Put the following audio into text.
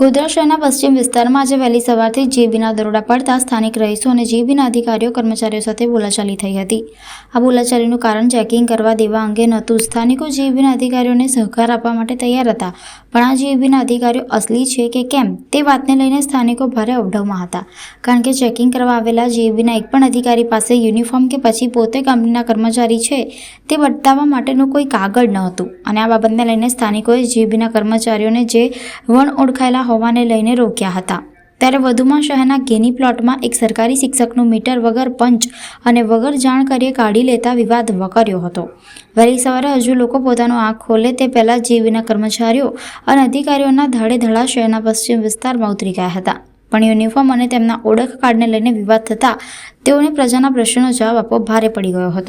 ગોધરા શહેરના પશ્ચિમ વિસ્તારમાં આજે વહેલી સવારથી જેબીના દરોડા પડતા સ્થાનિક રહીશો અને જેબીના અધિકારીઓ કર્મચારીઓ સાથે બોલાચાલી થઈ હતી. આ બોલાચાલીનું કારણ ચેકિંગ કરવા દેવા અંગે નહોતું. સ્થાનિકો જેબીના અધિકારીઓને સહકાર આપવા માટે તૈયાર હતા, પણ આ જેબીના અધિકારીઓ અસલી છે કે કેમ તે વાતને લઈને સ્થાનિકો ભારે અવઢવમાં હતા. કારણ કે ચેકિંગ કરવા આવેલા જેબીના એક પણ અધિકારી પાસે યુનિફોર્મ કે પછી પોતે કંપનીના કર્મચારી છે તે બતાવવા માટેનું કોઈ કાગળ ન હતું અને આ બાબતને લઈને સ્થાનિકોએ જેબીના કર્મચારીઓને જે વણ ઓળખાયેલા હોવાને લઈને રોક્યા હતા. ત્યારે વધુમાં શહેરના ગેની પ્લોટમાં એક સરકારી શિક્ષકનું મીટર વગર પંચ અને વગર જાણ કરીએ કાઢી લેતા વિવાદ વકર્યો હતો. વહેલી સવારે હજુ લોકો પોતાનો આંખ ખોલે તે પહેલાં જેબીના કર્મચારીઓ અને અધિકારીઓના ધડે ધડા શહેરના પશ્ચિમ વિસ્તારમાં ઉતરી ગયા હતા. પણ યુનિફોર્મ અને તેમના ઓળખ કાર્ડને લઈને વિવાદ થતાં તેઓને પ્રજાના પ્રશ્નનો જવાબ આપવો ભારે પડી ગયો હતો.